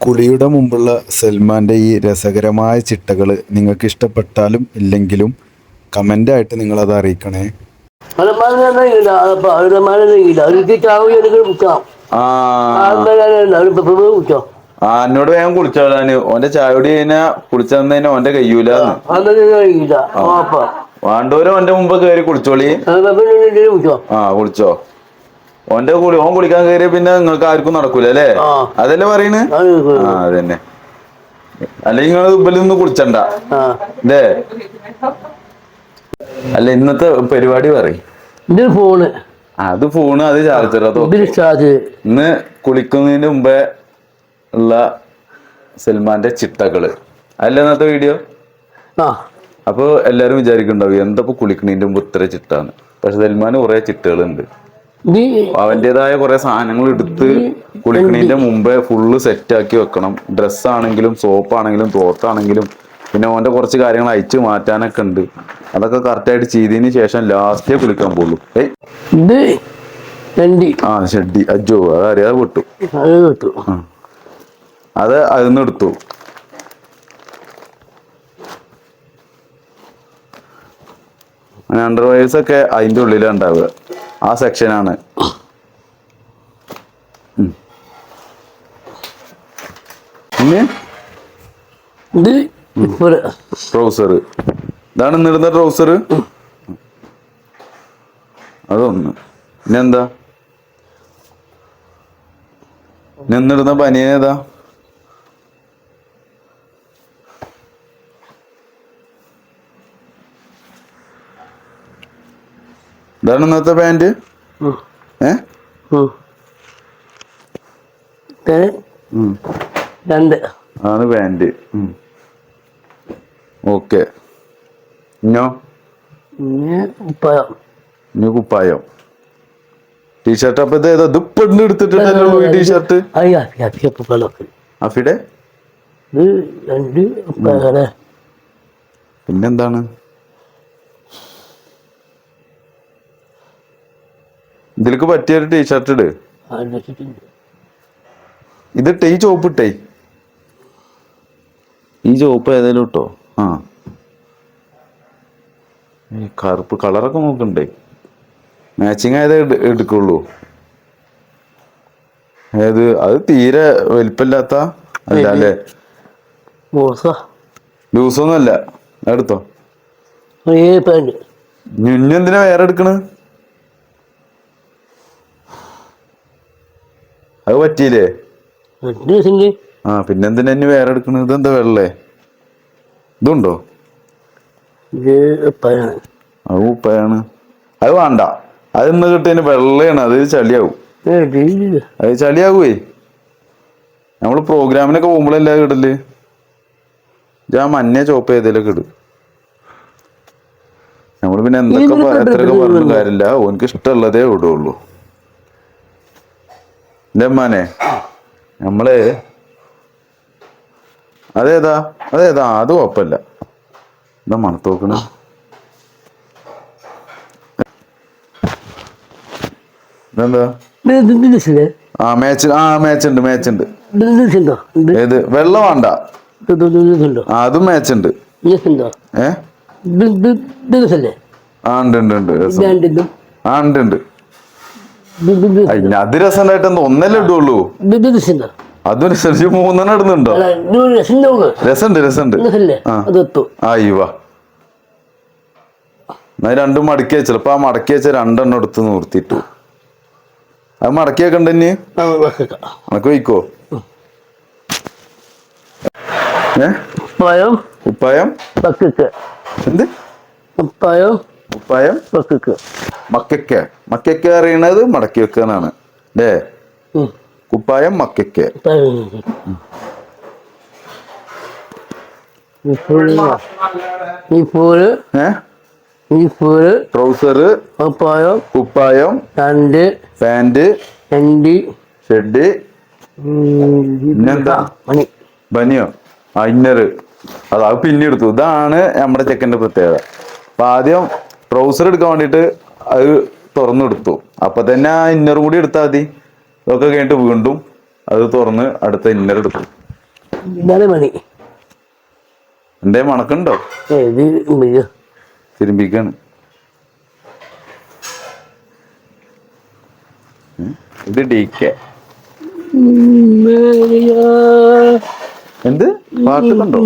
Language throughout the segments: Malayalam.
കുളിയുടെ മുമ്പുള്ള സൽമാന്റെ ഈ രസകരമായ ചിട്ടകൾ നിങ്ങൾക്ക് ഇഷ്ടപ്പെട്ടാലും ഇല്ലെങ്കിലും കമന്റായിട്ട് നിങ്ങളത് അറിയിക്കണേ. ആ. എന്നോട് വേഗം കുളിച്ചോളാന് ഓന്റെ ചായടി കഴിഞ്ഞാ കുളിച്ചതന്നെ ഓന്റെ കയ്യൂല വാണ്ടോര് ഓന്റെ മുമ്പ് കയറി കുളിച്ചോളി. ആ കുളിച്ചോ. ഓന്റെ കുളി ഓൻ കുളിക്കാൻ കയറിയ പിന്നെ നിങ്ങൾക്ക് ആർക്കും നടക്കൂല അല്ലേ. അതല്ലേ പറയണ്? ആ അതന്നെ. അല്ലെങ്കിൽ നിങ്ങൾ ഇബലൊന്നും കുളിച്ചണ്ട. അല്ലേ അല്ല ഇന്നത്തെ പരിപാടി പറയും. ഫോണ്. അത് ഫോണ് അത് ചാർജർ അതോ ഇന്ന് കുളിക്കുന്നതിന് മുമ്പേ ഉള്ള സൽമാന്റെ ചിട്ടകൾ. അല്ല ഇന്നത്തെ വീഡിയോ? അപ്പൊ എല്ലാരും വിചാരിക്കുന്നുണ്ടാവും എന്തപ്പോ കുളിക്കണതിന്റെ മുമ്പ് ഇത്ര ചിട്ടാണ് പക്ഷെ സൽമാന് കുറെ ചിട്ടകളുണ്ട്. ഇത് അവന്റേതായ കുറെ സാധനങ്ങൾ എടുത്ത് കുളിക്കണതിന്റെ മുമ്പേ ഫുള്ള് സെറ്റ് ആക്കി വെക്കണം. ഡ്രസ് ആണെങ്കിലും സോപ്പ് ആണെങ്കിലും തോത്താണെങ്കിലും പിന്നെ ഓന്റെ കുറച്ച് കാര്യങ്ങൾ അയച്ചു മാറ്റാനൊക്കെ ഉണ്ട്. അതൊക്കെ കറക്റ്റ് ആയിട്ട് ചെയ്തതിന് ശേഷം ലാസ്റ്റേ കുളിക്കാൻ പോകുള്ളൂ ആ ഷെഡി അജോ അത് അറിയാതെ വിട്ടു അത് അതിന്ന് എടുത്തു. അണ്ടർവയേഴ്സ് ഒക്കെ അതിന്റെ ഉള്ളിലാണ് ഉണ്ടാവുക. ആ സെക്ഷനാണ് ട്രൗസർ ഇതാണ് ഇന്നിടുന്ന ട്രൗസർ അതൊന്ന്. പിന്നെന്താ നിന്നിടുന്ന പനിയേതാ? ഇതാണ് ഇന്നത്തെ പാന്റ് ഉം. ഏ? രണ്ട്. ആണ് പാന്റ് ഓക്കെ. ഇഞ്ഞോ ഇനി കുപ്പായം. ടീഷർട്ട് അപ്പൊ ഇത് ഏതാ? ദുപ്പണ്ട് എടുത്തിട്ടുണ്ടല്ലോ ഈ ടീഷർട്ട്? ഉപ്പയങ്ങളെ പിന്നെന്താണ്? ഇതിലേക്ക് പറ്റിയൊരു ടീഷർട്ട് ഇട്. ഇത് ഈ ചോപ്പ് ഇട്ടേ. ഈ ചോപ്പ് ഏതായാലും ഇട്ടോ? ആ. ഈ കറുപ്പ് കളറൊക്കെ നോക്കണ്ടേ. മാച്ചിങ് ആയതേ എടു- എടുക്കുള്ളൂ. ഏത് അത് തീരെ വലിപ്പമില്ലാത്ത അല്ല അല്ലേ ലൂസൊന്നുമല്ല എടുത്തോ. എന്തിനാ വേറെ എടുക്കണ്? അത് പറ്റിയില്ലേ? ആ പിന്നെന്തിനാ ഇനി വേറെ എടുക്കണത്? ഇതെന്താ വെള്ളേ? ഇതുണ്ടോ? അത് ഉപ്പയാണ്. അത് വേണ്ട. അത് ഇന്ന് കിട്ടിയതിന് വെള്ളയാണ്. അത് ചളിയാവും. അത് ചളിയാവേ. നമ്മൾ പ്രോഗ്രാമിനൊക്കെ പോകുമ്പോഴല്ലേ കിടൽ ഇടൽ? ഞാൻ മഞ്ഞ ചോപ്പ് ഏതേലൊക്കെ ഇടും. നമ്മൾ പിന്നെ എന്തൊക്കെ എത്രയൊക്കെ പറഞ്ഞു പറഞ്ഞ കാര്യമില്ല. ഓനക്ക് ഇഷ്ടമുള്ളതേ ഇടുള്ളൂ. അമ്മാനെ നമ്മൾ അതേതാ? അതേതാ? അത് കുഴപ്പമില്ല. എന്താ മണത്ത് നോക്കണ? ഇതെന്താ? ഇത് ആ മാച്ച് ആ മാച്ച് ഉണ്ട് മാച്ച് ഉണ്ട്. ഏത്? വെള്ളം വേണ്ട. അതും മാച്ച് ഉണ്ട്. ഏ? ആ ഉണ്ട് ഉണ്ട് ഉണ്ട്. ആ ഉണ്ട് ഉണ്ട്. ഒന്നല്ലേ ഇടുള്ളൂ. ഇത് ദിവസമുണ്ടോ അതും രസം. മൂന്നെണ്ണം ഇടുന്നുണ്ടോ? അല്ല ഇത് രസമുണ്ടാവുക രസമുണ്ട് രസമുണ്ട് ദിവസല്ലേ ആ. അതെത്തു ആ ഇവ രണ്ടും മടക്കി വെച്ചു. അപ്പൊ ആ മടക്കി വെച്ച രണ്ടെണ്ണം എടുത്ത് നിർത്തിട്ടു അത് മടക്കി വെക്കണ്ട ഉണക്ക് വയ്ക്കോ ഏ? ഉപ്പായം? ഉപ്പായം? എന്ത്? പഴം ഉപ്പായം മക്കക്ക്. മക്കയ്ക്ക. മക്കയ്ക്ക അറിയണത് മടക്കി വെക്കാനാണ് അല്ലേ കുപ്പായം മക്കയ്ക്ക. ട്രൗസർ കുപ്പായം കുപ്പായം രണ്ട് പാന്റ് രണ്ട് ഷെഡ് പിന്നെന്താ? ബനിയോ? ആ ഇന്നർ. അത് അത് പിന്നെ എടുത്തു ഇതാണ് നമ്മുടെ ചെക്കന്റെ പ്രത്യേകത. അപ്പൊ ആദ്യം ട്രൗസർ എടുക്കാൻ വേണ്ടിട്ട് അത് തുറന്നെടുത്തു. അപ്പൊ തന്നെ ആ ഇന്നർ കൂടി എടുത്താൽ മതി. ഇതൊക്കെ കഴിഞ്ഞിട്ട് വീണ്ടും അത് തുറന്ന് അടുത്ത ഇന്നർ എടുത്തു എന്റെ എന്തേ മണക്കുണ്ടോ? തിരുമ്പിക്കാണ്. ഇത് ഡി കെ എന്ത്? പാട്ടുണ്ടോ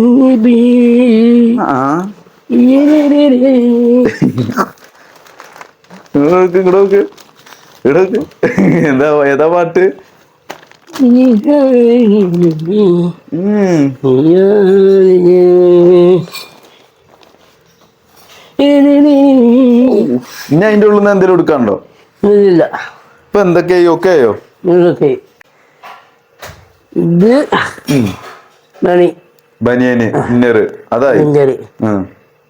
ആ. ഇങ്ങോട്ട് എന്താ ഏതാ പാട്ട്. ഇനി അതിന്റെ ഉള്ളിൽ നിന്ന് എന്തെങ്കിലും എടുക്കാണ്ടോ ഇല്ല ഇപ്പൊ എന്തൊക്കെയായി ഒക്കെ ആയോ ഇതൊക്കെ ഇത് ബനിയന് ഇന്നറ് അതായി.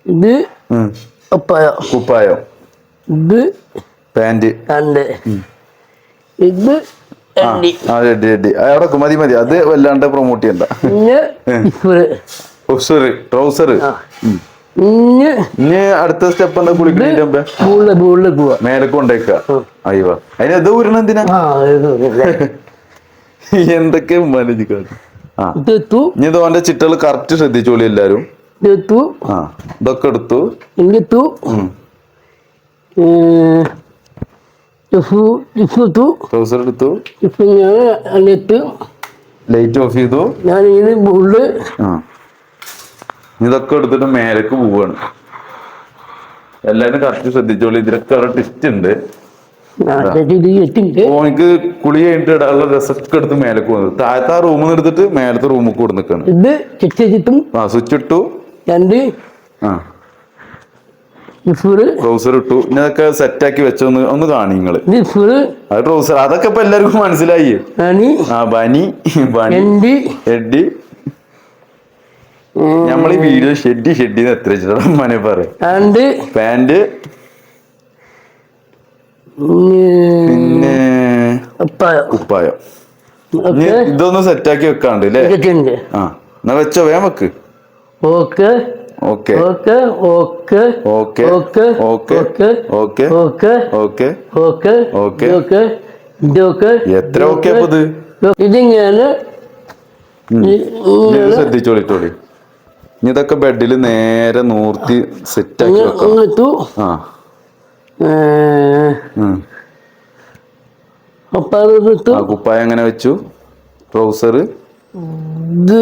ഇത് കുപ്പായം. കുപ്പായം. ഇത് പാന്റ് രണ്ട്. ഇത് അവിടെ മതി മതി. അത് വല്ലാണ്ട് പ്രൊമോട്ട് ചെയ്യണ്ട. ട്രൗസർ അടുത്ത സ്റ്റെപ്പ് മേലെ കൊണ്ടേക്ക. അയ്യോ. അതിന് അത് ഊരണം എന്തിനാ? എന്തൊക്കെ മനജിക്കാണ് ആ. ഇനി ഓന്റെ ചിട്ടകൾ കറക്റ്റ് ശ്രദ്ധിച്ചോളി എല്ലാരും. ആ ഇതൊക്കെ എടുത്തു. എടുത്തു. ഞാൻ ലൈറ്റ് ഓഫ് ചെയ്തു. ഞാൻ ഇത് ഇതൊക്കെ എടുത്തിട്ട് മേലേക്ക് പോവാണ്. എല്ലാരും കറക്റ്റ് ശ്രദ്ധിച്ചോളി. ഇതിലൊക്കെ ടിസ്റ്റ് ഉണ്ട്. ഓനിക്ക് കുളി കഴിഞ്ഞിട്ട് ഇടാനുള്ള ഡ്രസ്സൊക്കെ എടുത്ത് മേലേക്ക് പോകുന്നത് താഴത്തെ ആ റൂമിൽ നിന്ന് എടുത്തിട്ട് മേലത്തെ റൂമിൽ കൂടെ നിൽക്കാണ് ആ സ്വിച്ച് ഇട്ടു. രണ്ട്. ട്രൗസർ ഇട്ടു. ഇനി സെറ്റ് ആക്കി വെച്ചൊന്ന് ഒന്ന് കാണി നിങ്ങൾ. അത് ട്രൗസർ അതൊക്കെ ഇപ്പൊ എല്ലാവർക്കും മനസ്സിലായി. ആ ബനി ബനി ഷെഡി നമ്മൾ ഈ വീഡിയോ ഷെഡി ഷെഡി എത്ര വെച്ചിട്ടാ മനെ പറയാം. പാന്റ് പിന്നെ. കുപ്പായം ഇതൊന്ന് സെറ്റാക്കി വെക്കാണ്ട് അല്ലേ ആ എന്നാ വെച്ചോ വേഗം വെക്ക്. Okay okay okay okay okay okay okay okay okay okay okay okay okay ഇതൊക്കെ എത്ര ഓക്കെ അപ്പൊ ഇത് ഇതിങ്ങനെ ശ്രദ്ധിച്ചോളിട്ടോളി ഇതൊക്കെ ബെഡിൽ നേരെ നൂർത്തി സെറ്റ് ആക്കി വെക്കാം ആ കുപ്പായം എങ്ങനെ വെച്ചു ട്രൗസർ ഇത്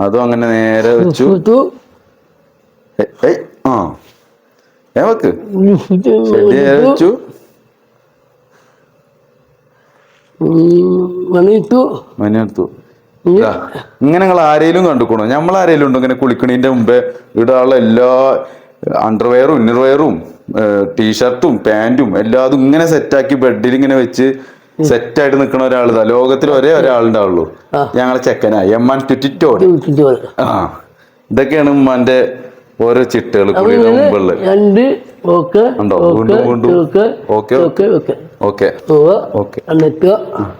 അതും അങ്ങനെ നേരെ വെച്ചു. ആ. ഏ വെക്ക്. ഇഫുത്തു ഷെഡ് നേരെ വെച്ചു. ഇതാ, ഇങ്ങനെ നിങ്ങൾ ആരെയും കണ്ടുക്കണോ? നമ്മൾ ആരെങ്കിലും ഉണ്ടോ ഇങ്ങനെ കുളിക്കണീന്റെ മുമ്പേ ഇടാനുള്ള എല്ലാ അണ്ടർവെയറും ഇന്നർവെയറും ടീഷർട്ടും പാന്റും എല്ലാതും ഇങ്ങനെ സെറ്റാക്കി ബെഡിൽ ഇങ്ങനെ വെച്ച് സെറ്റായിട്ട് നിൽക്കുന്ന ഒരാളിതാ. ലോകത്തിൽ ഒരേ ഒരാളുണ്ടാവുള്ളൂ. ഞങ്ങളെ ചെക്കനാ. എം ആൻ ഇഫുത്തു ആ. ഇതൊക്കെയാണ് ഉമ്മാന്റെ ഓരോ ചിട്ടകൾ കുളിയുടെ മുമ്പുള്ളത് രണ്ട് ഓക്കെ ഉണ്ടോ? ഓക്കെ വീണ്ടും വീണ്ടും. Okay okay, okay okay okay. പോവാ ഓക്കെ. എന്നിട്ട്?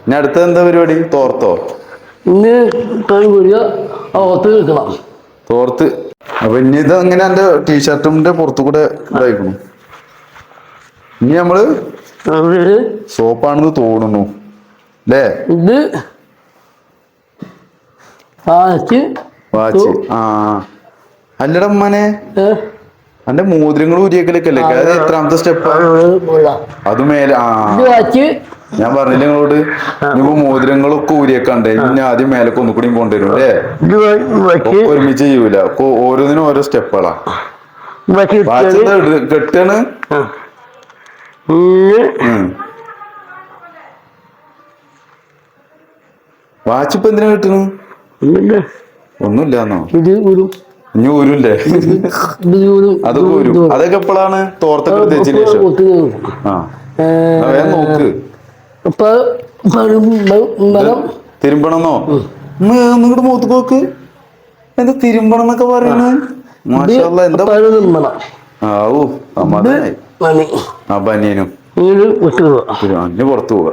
ഇനി അടുത്ത എന്താ പരിപാടി? തോർത്തോ? ഇന്ന് നിൽക്കണം തോർത്ത്. അപ്പൊ ഇനി ഇത് അങ്ങനെ എന്റെ ടീഷർട്ടിന്റെ പുറത്തു കൂടെ ഇതായിക്കണം. ഇനി നമ്മൾ സോപ്പാണെന്ന് തോന്നുന്നു. അല്ലേ ഇത് വാച്ച്. വാച്ച്. ആ. അല്ലട ഉമ്മാനെ. അന്റെ മോതിരങ്ങൾ അല്ലേ അത് എത്രാമത്തെ സ്റ്റെപ്പ് അത് മേലെ ആ. ഞാൻ പറഞ്ഞില്ല നിങ്ങളോട്? ഇനിയിപ്പോ മോതിരങ്ങളൊക്കെ ഊരിയേക്കണ്ടേ ഇനി ആദ്യം മേലൊക്കെ ഒന്നുകൂടി കൊണ്ടുവരും വരും അല്ലേ ഒരുമിച്ച് ചെയ്യൂല. ഓരോന്നിനും ഓരോ സ്റ്റെപ്പുകളാ കെട്ടാണ്. വാച്ച് ഇപ്പൊ എന്തിനാ കിട്ടണു? ഒന്നുമില്ലാന്നോ? ഇത് ഒരു ഇനി ഊരൂല്ലേ? ഊരും. അതൊക്കെ എപ്പോഴാണ് തോർത്തൊക്കെ എടുത്തതിന് ശേഷം? ആ. വേഗം നോക്ക്. മുഖത്ത് നോക്ക്. എന്താ തിരുമ്പണം എന്നൊക്കെ പറയണ മാഷല്ല എന്താ ആവൂ സമാധാനായി. പനി. അപ്പൊ അനിയനും വീട് വിട്ടു പോവാ. പുറത്തു പോവാ.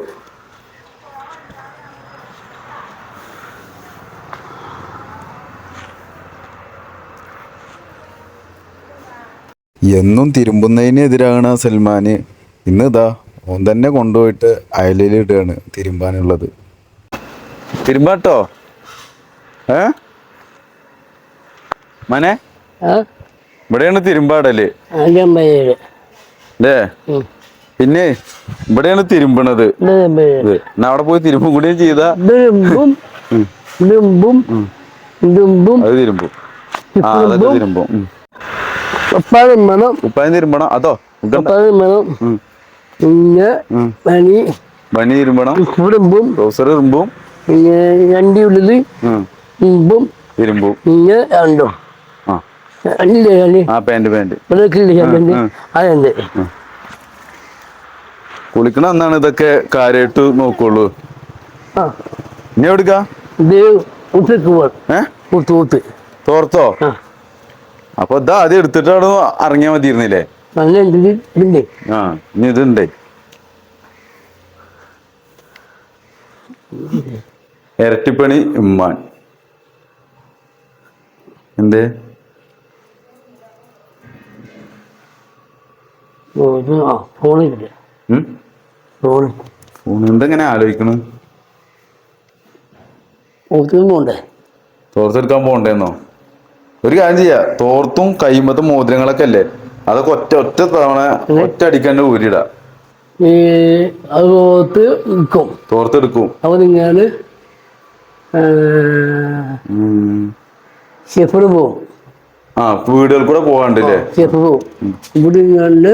എന്നും തിരുമ്പുന്നതിനെതിരാണ് സൽമാന്. സൽമാൻ ഇന്ന് ഇതാ ഓൻ തന്നെ കൊണ്ടുപോയിട്ട് അയലയിൽ ഇടുകയാണ് തിരുമ്പാനുള്ളത്. തിരുമ്പാട്ടോ? ഏ? മനെ? ഇവിടെയാണ് തിരുമ്പാടല്ലേ അല്ലേ പിന്നെ ഇവിടെയാണ് തിരുമ്പണത്. അവിടെ പോയി തിരുമ്പും കൂടിയും ചെയ്ത. അത് തിരുമ്പും. ആ അതൊക്കെ തിരുമ്പും. ഉം. പപ്പായും വേണം. ഉപ്പായം തിരുമ്പണം. അതോ. പിന്നെ. പനി തിരുമ്പണം. കുടുംബും ട്രൗസർ തിരുമ്പും. പിന്നെ രണ്ട് ഉള്ളിൽ പിന്നെ രണ്ടും. അല്ലേ അല്ലേ? ആ പാന്റ് പാന്റ്. കുളിക്കണ എന്നാണ് ഇതൊക്കെ കാര്യമായിട്ട് നോക്കുള്ളൂ. ഇനി എവിടുക്ക? തോർത്തോ? അപ്പൊ ഇതാ അത് എടുത്തിട്ട് അവിടെ ഇറങ്ങിയാ മതിയിരുന്നില്ലേ ആ ഇനി ഇതുണ്ട്. ഇരട്ടിപ്പണി ഉമ്മാൻ. എന്തേ? ഫോണില്ല ഉം? ഫോണ് ഊണ് എന്തെങ്ങനെ ആലോചിക്കണ്? ഊത്തുന്നുണ്ടേ തോർത്തെടുക്കാൻ പോണ്ടേന്നോ? ഒരു കാര്യം ചെയ്യാ തോർത്തും കൈമത്തും മോതിരങ്ങളൊക്കെ അല്ലേ? അതൊക്കെ ഒറ്റ ഒറ്റ തവണ ഒറ്റ അടിക്കന്നെ ഊരിടാ ഈ അത് തോർത്ത് നിൽക്കും തോർത്തെടുക്കും. അപ്പോൾ നിങ്ങൾ ഉം. ഷെഫിന് പോവും. ആ വീടുകൾ കൂടെ പോകാണ്ടല്ലേ വീടുകളിൽ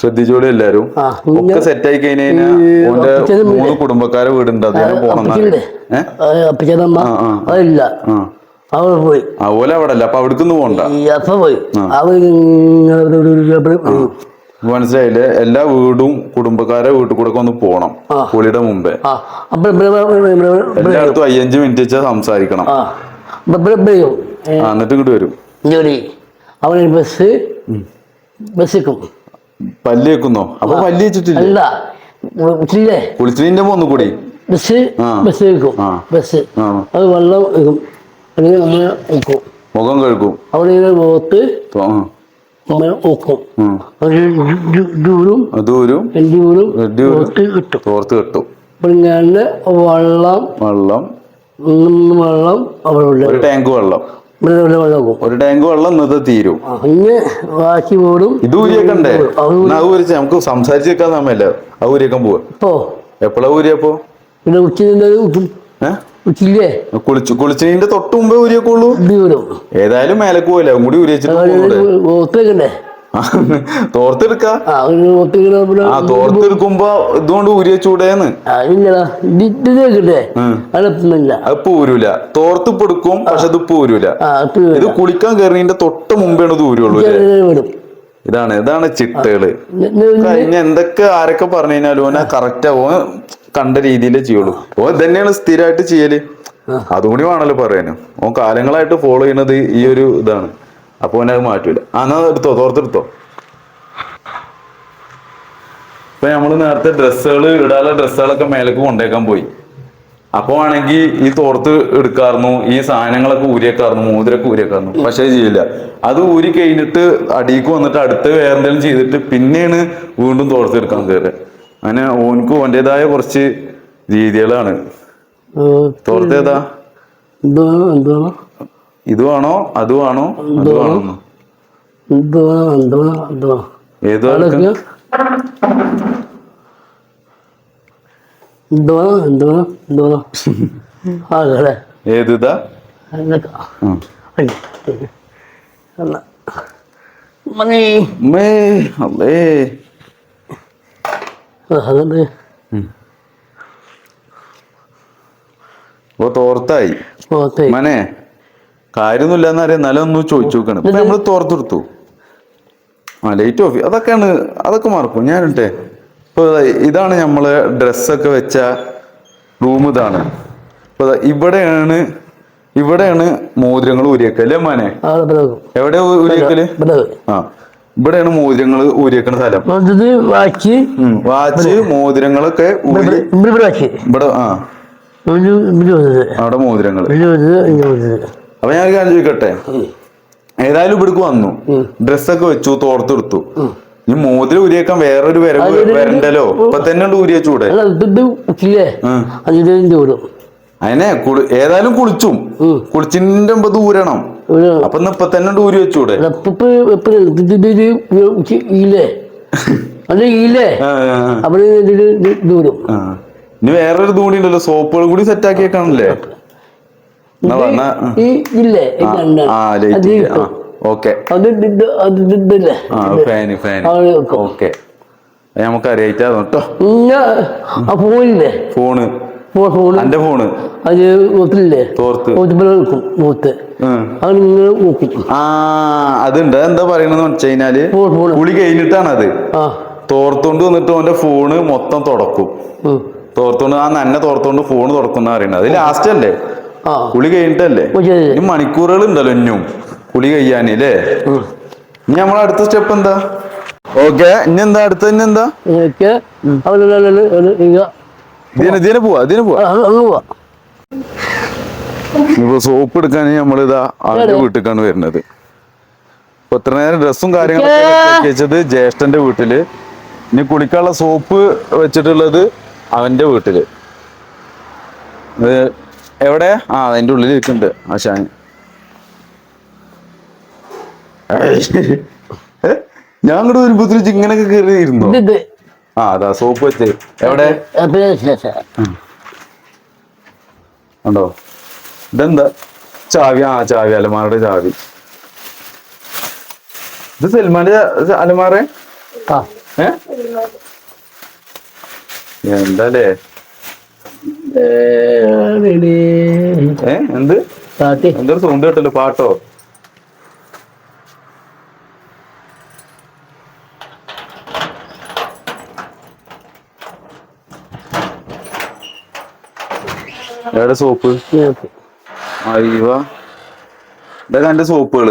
ശ്രദ്ധിച്ചോളി എല്ലാരും. ഒക്കെ സെറ്റ് ആയി കഴിഞ്ഞാൽ ഓന്റെ മൂന്ന് കുടുംബക്കാരെ വീടുണ്ട്. അദ്ദേഹം പോണം പോയി. അതുപോലെ അവിടെ അല്ല അപ്പൊ അവിടേക്ക് പോകണ്ട അപ്പ പോയി. മനസ്സിലായില്ലേ? എല്ലാ വീടും കുടുംബക്കാരെ വീട്ടിൽ കൂടെ ഒന്ന് പോണം. പുളിയുടെ മുമ്പേ. എല്ലായിടത്തും അയ്യഞ്ച് മിനിറ്റ് വെച്ചാൽ സംസാരിക്കണം. വരും. എന്നിട്ട് ഇങ്ങോട്ട് വരും. ജോലി അവന് ബസ് ബസ്സിക്കും പല്ല് വെക്കുന്നോ? അപ്പൊ പല്ല് വെച്ചിട്ടില്ല? അല്ല. ഒന്നു കൂടി. ബസ്. ബസ് വെക്കും. ബസ് അത് വെള്ളം വെക്കും അല്ലെങ്കിൽ നമ്മൾ വെക്കും മുഖം കഴുകും. അവിടെ ഇങ്ങനെ പോത്ത് തൊ- നമ്മൾ വെക്കും ഉം. ഒരു ദൂരും ദൂരും രണ്ട് ദൂരും രണ്ട് ഊരും. പോത്ത് കിട്ടും. തോർത്ത് കെട്ടും. വെള്ളം വെള്ളം വെള്ളം അവിടെ ഒരു ടാങ്ക് വെള്ളം ഒരു ടാങ്ക് വെള്ളം ഇന്നത്തെ തീരും ബാക്കി പോലും ഇത് അത് ഊരിച്ച നമുക്ക് സംസാരിച്ച് വെക്കാൻ സമയല്ല ആ ഊരിയൊക്കെ പോവാ എപ്പോഴാ ഊരിയപ്പോ പിന്നെ ഉച്ചില്ലേ കുളിച്ചു കുളിച്ചതിന്റെ തൊട്ട് മുമ്പേ ഊരിയൊക്കെ ഉള്ളൂ ഏതായാലും മേലക്ക് പോവില്ല അതും കൂടി ഊരി തോർത്തെടുക്ക. ആ തോർത്തെടുക്കുമ്പോ ഇതുകൊണ്ട് ഊരിയ ചൂടേന്ന് അപ്പൊ ഊരൂല. തോർത്ത് ഇപ്പൊ പക്ഷെ ഇത് ഊരൂല. ഇത് കുളിക്കാൻ കയറിന്റെ തൊട്ട് മുമ്പേ ഇത് ഊരുള്ളൂ ഇതാണ് ഇതാണ് ചിട്ടകൾ. കഴിഞ്ഞ എന്തൊക്കെ ആരൊക്കെ പറഞ്ഞു കഴിഞ്ഞാലും ഓന കറക്റ്റ് ഓൻ കണ്ട രീതിയിലേ ചെയ്യുള്ളൂ. ഓ തന്നെയാണ് സ്ഥിരമായിട്ട് ചെയ്യൽ. അതുകൂടി വേണല്ലോ പറയാനും. ഓൻ കാലങ്ങളായിട്ട് ഫോളോ ചെയ്യുന്നത് ഈ ഒരു ഇതാണ്. അപ്പൊ അവനത് മാറ്റൂല. അന്നത് എന്നാ എടുത്തോ തോർത്തെടുത്തോ. ഇപ്പൊ നമ്മൾ നേരത്തെ ഡ്രസ്സുകൾ ഇടാനുള്ള ഡ്രസ്സുകളൊക്കെ മേലേക്ക് കൊണ്ടേക്കാൻ പോയി. അപ്പൊ ആണെങ്കിൽ ഈ തോർത്ത് എടുക്കാറുന്നു ഈ സാധനങ്ങളൊക്കെ ഊരിയേക്കാറുന്നു മോതിരൊക്കെ ഊരിയേക്കാറുന്നു പക്ഷെ ചെയ്യില്ല. അത് ഊരി കഴിഞ്ഞിട്ട് അടിക്ക് വന്നിട്ട് അടുത്ത വേറെന്തെങ്കിലും ചെയ്തിട്ട് പിന്നെയാണ് വീണ്ടും തോർത്ത് എടുക്കാൻ കയറുക. അങ്ങനെ ഓനക്ക് ഓന്റെതായ കുറച്ച് രീതികളാണ്. തോർത്ത് ഏതാ എന്താ ഇതുവാണോ അതുവാണോ അതുവാണോ മനേ ഏതോ മണി മേ അല്ലേ തോർത്തായി. മനെ കാര്യമൊന്നുമില്ല എന്നറിയാം എന്നാലും ഒന്ന് ചോദിച്ചു നോക്കണം. ഇപ്പൊ നമ്മൾ തോർത്തെടുത്തു. ആ ലൈറ്റ് ഓഫ് അതൊക്കെയാണ് അതൊക്കെ മറക്കും. ഞാനിട്ടെ ഇപ്പൊ ഇതാണ് നമ്മൾ ഡ്രസ്സൊക്കെ വെച്ച റൂം ഇതാണ്. ഇപ്പൊ ഇവിടെയാണ് ഇവിടെയാണ് മോതിരങ്ങൾ ഊരിയേക്കൽ. അല്ലേ മോനെ? എവിടെ ഊരിയേക്കൽ? പിറക് ആ ഇവിടെയാണ് മോതിരങ്ങൾ ഊരിയേക്കണ സ്ഥലം. വാച്ച്. വാച്ച് മോതിരങ്ങളൊക്കെ ഇവിടെ ആ. അവിടെ മോതിരങ്ങൾ അപ്പൊ ഞാൻ ഒരു കാര്യം ചോദിക്കട്ടെ? ഏതായാലും ഇവിടേക്ക് വന്നു. ഡ്രസ്സൊക്കെ വെച്ചു തോർത്തെടുത്തു. ഇനി മോതിരം ഊരിയേക്കാൻ വേറൊരു വരവ് വരണ്ടല്ലോ? ഇപ്പൊ തന്നെ ഉണ്ട് ഊരിയ ചൂടെ അല്ല ഇത് ഇല്ലേ ഉം. അത് ഇതിന്റെ അതിനെ കുളി ഏതായാലും കുളിച്ചും. കുളിച്ചിന്റെ മുമ്പ് ദൂരണം അപ്പൊ ഇപ്പൊ തന്നെ ഊരി. വെച്ചൂടെ. ഇനി വേറൊരു തൂണിണ്ടല്ലോ സോപ്പുകൾ കൂടി സെറ്റ് ആക്കിയേക്കാണല്ലേ. ഈ ഇല്ലേ. ഓക്കെ. അത് അത് ഇതില്ലേ ആ ഫാന് ഫാന്. ഓക്കെ. നമുക്ക് അറിയിച്ചാ കേട്ടോ. ഫോണില്ലേ? ഫോണ്. എന്റെ ഫോണ്. അത് ഒത്തില്ലേ തോർത്ത്. വെക്കും മൂത്ത്. അത് നിങ്ങൾ നോക്കും ആ അതുണ്ട്. എന്താ പറയണെന്ന് വെച്ച് കഴിഞ്ഞാൽ പുളി കുളി കഴിഞ്ഞിട്ടാണ് അത്. തോർത്തോണ്ട് വന്നിട്ട് ഓന്റെ ഫോണ് മൊത്തം തുടക്കും. തോർത്തോണ്ട് ആ നന്നെ തോർത്തോണ്ട് ഫോണ് തുടക്കുന്ന അറിയണത് അത് ലാസ്റ്റ് അല്ലേ കുളി കഴിഞ്ഞിട്ടല്ലേ. ഇനി മണിക്കൂറുകൾ ഉണ്ടല്ലോ ഇനിയും കുളി കഴിയാനില്ലേ? ഇനി നമ്മളെ അടുത്ത സ്റ്റെപ്പ് എന്താ? ഓക്കെ ഇനി എന്താ അടുത്ത ഇനി എന്താ? ഇതിന് പോവാ ഇതിന് പോവാ. ഇപ്പൊ സോപ്പ് എടുക്കാൻ നമ്മളിതാ ആളുടെ വീട്ടിലേക്കാണ് വരുന്നത്. ഇപ്പൊ ഇത്ര നേരം ഡ്രസ്സും കാര്യങ്ങളൊക്കെ വെച്ചത് ജ്യേഷ്ഠന്റെ വീട്ടിൽ. ഇനി കുളിക്കാനുള്ള സോപ്പ് വെച്ചിട്ടുള്ളത് അവന്റെ വീട്ടിൽ. എവിടെ? ആ അതിന്റെ ഉള്ളിൽ ഇരിക്കുന്നുണ്ട് ആശാൻ? ഞാൻ കൂടെ വരുമ്പോഴത്തേക്ക് ഇങ്ങനൊക്കെ കയറിയിരുന്നു? ആ അതാ സോപ്പ് വെച്ച്. എവിടെ? ഉണ്ടോ? ഇതെന്താ? ചാവി ആ ചാവി അലമാറയുടെ ചാവി. ഇത് സൽമാന്റെ അലമാറേ ഏ? എന്താലേ ഏ എന്ത്? കാട്ടി എന്തൊരു സൗണ്ട് കേട്ടല്ലോ പാട്ടോ? എവിടെ സോപ്പ്? അയ്യോ. ഇതൊക്കെ എന്റെ സോപ്പുകൾ.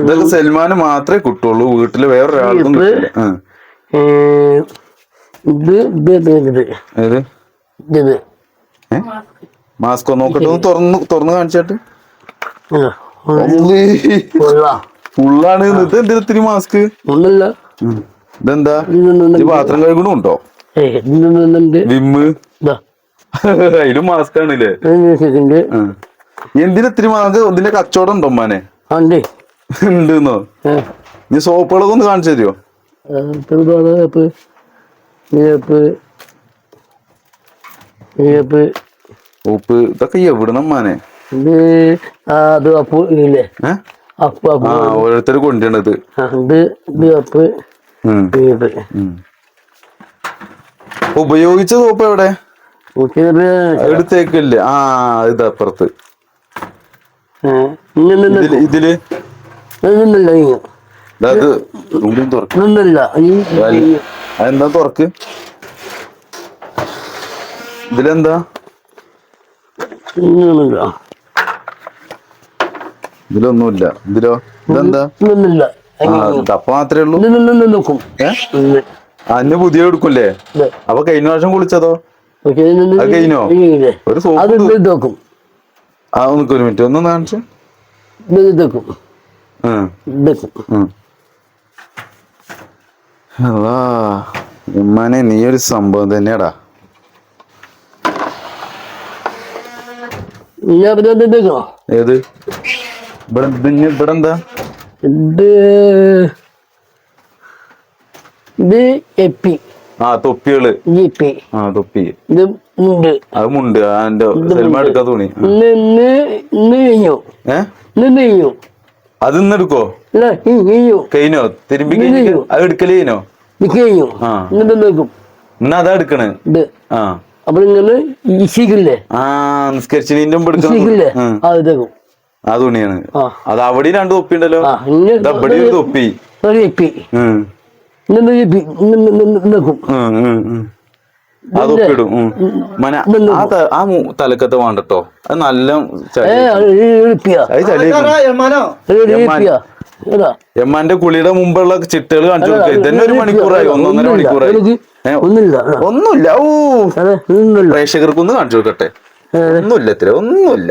ഇതൊക്കെ സൽമാന് മാത്രമേ കിട്ടുള്ളൂ വീട്ടിൽ ഇത് കിട്ടില്ല. ആ. ഇത് ഇത് ഇത്. ഇത് ഇത്. മാസ്കോ നോക്കട്ടെ ഒന്ന് തുറന്ന് തുറന്ന് കാണിച്ചാട്ട്. ഫുള്ളാണ് ഇത് എന്തിനാ ഇത്തിരി മാസ്ക്? ഒന്നല്ല ഇതെന്താ? ഈ പാത്രം കഴുകണുണ്ടോ വിമ്മ്. അതിലും മാസ്ക് ആണല്ലേ? എന്തിനാ ഇത്തിരി മാസ്ക്? ഇതിന്റെ കച്ചവടം ഉണ്ടോ ഉമ്മാനെ? ഉണ്ടോ. ഉണ്ടെന്നോ? നീ സോപ്പുകളൊക്കെ ഒന്ന് കാണിച്ചു തരുമോ ഉപ്പ് ഇതൊക്കെ എവിടുന്ന മാനെ ഇത് അത് അപ്പു ഇല്ലേ? അപ്പു അപ്പു. ആ ഓരോരുത്തർ കൊണ്ടുവരണത് ആ, ഇത് ഇത് അപ്പ്. ഉപയോഗിച്ച സോപ്പ് എവിടെ? എടുത്തേക്കില്ല ആ ഇത് അപ്പുറത്ത് ഇതിൽ അതെന്താ ഇന്നല്ല നീ അത് റൂമിൽ തുറക്ക് ഇന്നല്ല ഈ അതെന്താ തുറക്ക് ഇതിലെന്താ? ഇതിലൊന്നുമില്ല. ഇതിലോ? ഇതെന്താ? മാത്രേ തപ്പ മാത്രമേ ഉള്ളൂ? അന്ന് പുതിയ എടുക്കൂല്ലേ? അപ്പൊ കഴിഞ്ഞ പ്രാവശ്യം കുളിച്ചതോ? കഴിഞ്ഞോ? ഒരു സോപ്പ് ആ നിക്ക് ഒരു മിനിറ്റ് ഒന്ന് കാണിച്ചു. ഉമ്മാനെ നീ ഒരു സംഭവം തന്നെയാടാ ഞാൻ പിന്നെ ഇതാക്കോ ഏത്? ഇവിടെ ഇത് ഇനി ഇവിടെ എന്താ? ഇത് ഇത് എപ്പി. ആ തൊപ്പികൾ. ആ തൊപ്പി. ഇത് ഉണ്ട് അത് മുണ്ട്. എന്റെ സെൽമ എടുക്കാ തുണി. കഴിഞ്ഞു. അത് ഇന്ന് എടുക്കോ? തിരുമ്പി കഴിഞ്ഞ്. അത് എടുക്കൽ കഴിഞ്ഞോ. എന്നിട്ട് നോക്കും ഇന്ന് അതാ എടുക്കണേ. ആ. ഇങ്ങനെ ഇശിക്കില്ലേ? ആ നിസ്കരിച്ചിന്റെ ഇശിക്കില്ലേ? ആ തുണിയാണ്. അത് അവിടെ രണ്ട് തൊപ്പി ഉണ്ടല്ലോ ഇവിടെ ഒരു തൊപ്പി. ഒരു തൊപ്പി. ഇന്ന് എപ്പി ഉം. മന ആ ആ തലക്കത്തെ വേണ്ടട്ടോ. അത് നല്ല അത് എമ്മാന്റെ കുളിയുടെ മുമ്പുള്ള ചിട്ടകൾ കാണിച്ചു കൊടുക്കുക ഇതന്നെ ഒരു മണിക്കൂറായി ഒന്നൊന്നര മണിക്കൂറായി. ഒന്നില്ല ഒന്നുമില്ല. ഒന്നുമില്ല. ഓ അതെ ഒന്നുമില്ല. പ്രേക്ഷകർക്ക് ഒന്ന് കാണിച്ചു കൊടുക്കട്ടെ. ഒന്നുമില്ല ഇത്ര ഒന്നുമില്ല.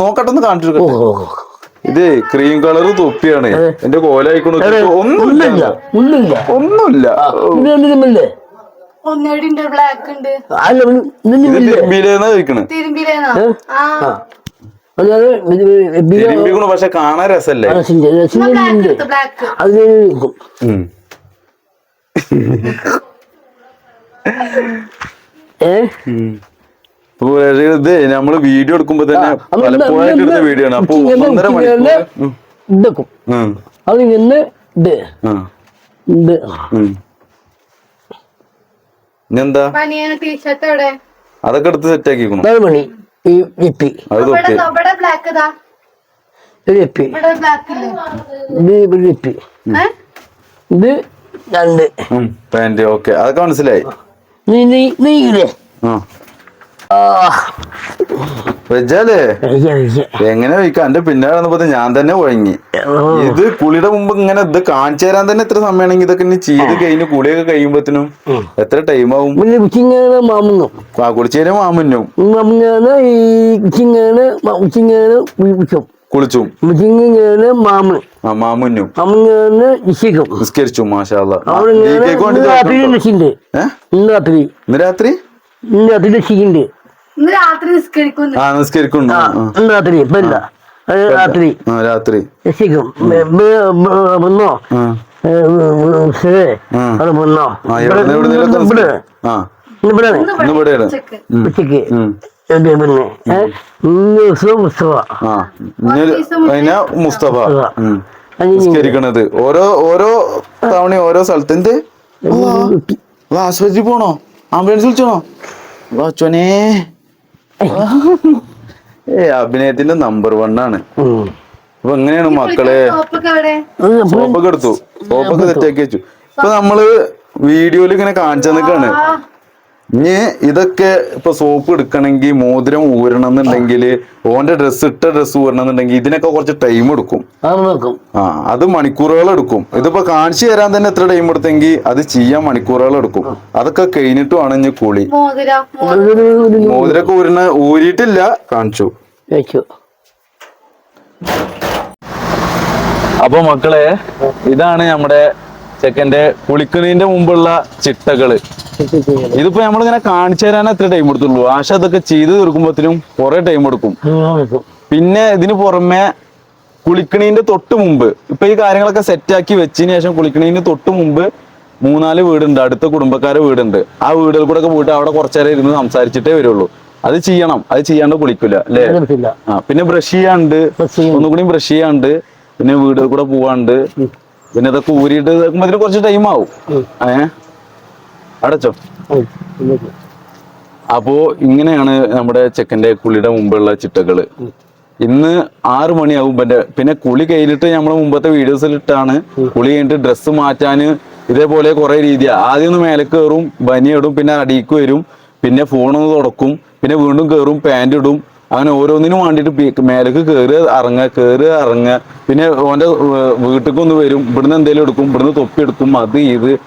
നോക്കട്ടെ ഒന്ന് കാണിച്ചു കൊടുക്കട്ടെ. ഇത് ക്രീം കളർ തൊപ്പിയാണ്. എന്റെ കോലായിക്കണു. ഒന്നുമില്ല. ഒന്നുമില്ല. ഒന്നുമില്ല. ഒന്നുമില്ല. ഇത് എന്തിനുമില്ലേ ഒന്നുകൂടി ഉണ്ട് ബ്ലാക്ക് ഉണ്ട് തിരുമ്പിക്കണു പക്ഷെ കാണാൻ രസല്ലേ? ഏ? ഇപ്പൊ ഇത് നമ്മൾ വീഡിയോ എടുക്കുമ്പോ തന്നെ അത് പലപ്പോഴായിട്ട് എടുത്ത വീഡിയോ ആണ് അപ്പൊ ഒന്നര മണിക്കൂർ. ഇതെക്കും. അത് ഇത്. ഇത്. അതൊക്കെ എടുത്ത് സെറ്റ് മണി ഈ അത് ഇതാ. ഇത് രണ്ട്. പാന്റ്. ഓക്കെ. അതൊക്കെ മനസ്സിലായി. നീ നീ നീ ആ. വെച്ചാലേ എങ്ങനെ വയ്ക്കാം എന്റെ പിന്നാലെ വന്നപ്പോ ഞാൻ തന്നെ കുഴങ്ങി ഇത് കുളിയുടെ മുമ്പ് ഇങ്ങനെ ഇത് കാണിച്ചു തരാൻ തന്നെ എത്ര സമയമാണെങ്കിൽ ഇതൊക്കെ ഇനി ചെയ്ത് കഴിഞ്ഞ് കുളിയൊക്കെ കഴിയുമ്പോത്തിനും എത്ര ടൈം ആവും? മാമുന്നു ആ കുളിച്ചേരും മാമുന്നും കുളിച്ചും. മാമൻ ആ മാമുന്നും നിസ്കരിച്ചു ഇന്ന് രാത്രി ഏഹ് ഇന്ന് രാത്രി. ഇന്ന് രാത്രി? ഇന്ന് രാത്രി ഇന്ന് രാത്രി നിസ്കരിക്കുന്നു. രാത്രി ഇപ്പൊ ഇല്ല. രാത്രി. ആ രാത്രി. ഇവിടെ ഇവിടെയാണ് ഉച്ചയ്ക്ക്. പിന്നെ മുസ്തഫ. നിസ്കരിക്കണത്. ഓരോ ഓരോ തവണ ഓരോ സ്ഥലത്ത്. എന്ത്? ആസ്വദിച്ച് പോണോ? ആംബുലൻസ് വിളിച്ചോണോ? വാച്ചോനെ ഏ അഭിനയത്തിന്റെ നമ്പർ വൺ ആണ്. അപ്പൊ എങ്ങനെയാണ് മക്കളെ സോപ്പൊക്കെ എടുത്തു. സോപ്പൊക്കെ സെറ്റാക്കി വെച്ചു. ഇപ്പൊ നമ്മൾ വീഡിയോയിൽ ഇങ്ങനെ കാണിച്ചു നിൽക്കാണ് ഇനി ഇതൊക്കെ ഇപ്പൊ സോപ്പ് എടുക്കണമെങ്കിൽ മോതിരം ഊരണം എന്നുണ്ടെങ്കിൽ ഓന്റെ ഡ്രസ്സ് ഇട്ട ഡ്രസ്സ് ഊരണം എന്നുണ്ടെങ്കിൽ ഇതിനൊക്കെ കുറച്ച് ടൈം എടുക്കും. ആ അത് മണിക്കൂറുകൾ എടുക്കും. ഇതിപ്പോ കാണിച്ചു തരാൻ തന്നെ എത്ര ടൈം എടുത്തെങ്കിൽ അത് ചെയ്യാൻ മണിക്കൂറുകൾ എടുക്കും. അതൊക്കെ കഴിഞ്ഞിട്ട് വേണം ഇനി കുളി. മോതിരൊക്കെ ഊരണ ഊരിയിട്ടില്ല കാണിച്ചു. വെച്ചു അപ്പൊ മക്കളെ ഇതാണ് നമ്മുടെ ചെക്കന്റെ കുളിക്കുന്നതിന്റെ മുമ്പുള്ള ചിട്ടകൾ. ഇതിപ്പോ നമ്മളിങ്ങനെ കാണിച്ചു തരാൻ എത്ര ടൈം എടുത്തുള്ളൂ. ആശ അതൊക്കെ ചെയ്ത് തീർക്കുമ്പോഴത്തേനും കുറെ ടൈം എടുക്കും. പിന്നെ ഇതിന് പുറമെ കുളിക്കണീന്റെ തൊട്ട് മുമ്പ് ഇപ്പൊ ഈ കാര്യങ്ങളൊക്കെ സെറ്റാക്കി വെച്ചതിന് ശേഷം കുളിക്കണീന്റെ തൊട്ട് മുമ്പ് മൂന്നാൽ വീടുണ്ട് അടുത്ത കുടുംബക്കാരെ വീടുണ്ട്. ആ വീടുകൾ കൂടെ ഒക്കെ പോയിട്ട് അവിടെ കുറച്ചേരം ഇരുന്ന് സംസാരിച്ചിട്ടേ വരുള്ളൂ. അത് ചെയ്യണം. അത് ചെയ്യാണ്ട് കുളിക്കില്ല അല്ലേ? ആ പിന്നെ ബ്രഷ് ചെയ്യാണ്ട് ഒന്നും കൂടി ഒന്നുകൂടി ബ്രഷ് ചെയ്യാണ്ട് പിന്നെ വീടുകൾ കൂടെ പോവാണ്ട്. പിന്നെ ഇതൊക്കെ ഊരിയിട്ട് ഇതിന് കുറച്ച് ടൈം ആവും. ഏ? അടച്ചോ? അപ്പോ ഇങ്ങനെയാണ് നമ്മുടെ ചെക്കന്റെ കുളിയുടെ മുമ്പുള്ള ചിട്ടകൾ. ഇന്ന് ആറു മണിയാവും പിന്നെ പിന്നെ കുളി കഴിഞ്ഞിട്ട് നമ്മുടെ മുമ്പത്തെ വീഡിയോസിലിട്ടാണ് കുളി കഴിഞ്ഞിട്ട് ഡ്രസ്സ് മാറ്റാന് ഇതേപോലെ കുറെ രീതിയാ. ആദ്യം ഒന്ന് മേലെ കയറും ബനിയിടും പിന്നെ അടിക്ക് വരും പിന്നെ ഫോണൊന്ന് തുടക്കും പിന്നെ വീണ്ടും കയറും പാന്റ് ഇടും അങ്ങനെ ഓരോന്നിനും വേണ്ടിയിട്ട് മേലേക്ക് കയറി ഇറങ്ങുക കയറി ഇറങ്ങുക പിന്നെ ഓന്റെ വീട്ടിലേക്ക് ഒന്ന് വരും. ഇവിടുന്ന് എന്തെങ്കിലും എടുക്കും. ഇവിടുന്ന് തൊപ്പി എടുക്കും. അത് ഇത്.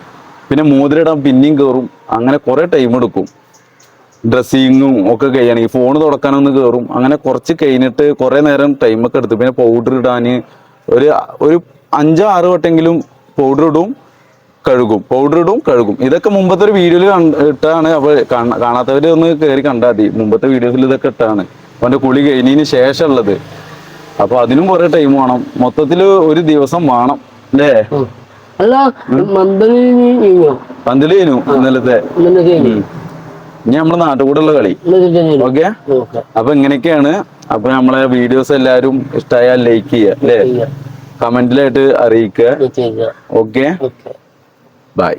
പിന്നെ മോതിരിടാൻ പിന്നെയും കയറും അങ്ങനെ കുറേ ടൈം എടുക്കും. ഡ്രസ്സിങ്ങും ഒക്കെ കഴിയണമെങ്കിൽ ഫോൺ തുടക്കാനൊന്ന് കയറും അങ്ങനെ കുറച്ച് കഴിഞ്ഞിട്ട് കുറേ നേരം ടൈമൊക്കെ എടുത്തു. പിന്നെ പൗഡർ ഇടാൻ ഒരു ഒരു അഞ്ചോ ആറ് വട്ടെങ്കിലും പൗഡർ ഇടും കഴുകും. പൗഡർ ഇടും കഴുകും. ഇതൊക്കെ മുമ്പത്തെ ഒരു വീഡിയോയിൽ ഇട്ടാണ്. അപ്പൊ കാണ- കാണാത്തവര് ഒന്ന് കയറി കണ്ടാൽ മതി. മുമ്പത്തെ വീഡിയോസിൽ ഇതൊക്കെ ഇട്ടാണ്. അവന്റെ കുളി കഴിഞ്ഞതിന് ശേഷമുള്ളത്. അപ്പൊ അതിനും കുറെ ടൈം വേണം. മൊത്തത്തിൽ ഒരു ദിവസം വേണം. അല്ലേ? അല്ല പന്തൽ കഴിഞ്ഞു? ഇന്നലത്തെ. ഇനി നമ്മുടെ നാട്ടുകൂടുള്ള കളി. ഓക്കെ? അപ്പൊ ഇങ്ങനെയൊക്കെയാണ്. അപ്പൊ നമ്മളെ വീഡിയോസ് എല്ലാരും ഇഷ്ടമായാൽ ലൈക്ക് ചെയ്യ അല്ലേ? കമന്റിലായിട്ട് അറിയിക്കുക. ഓക്കെ? ബൈ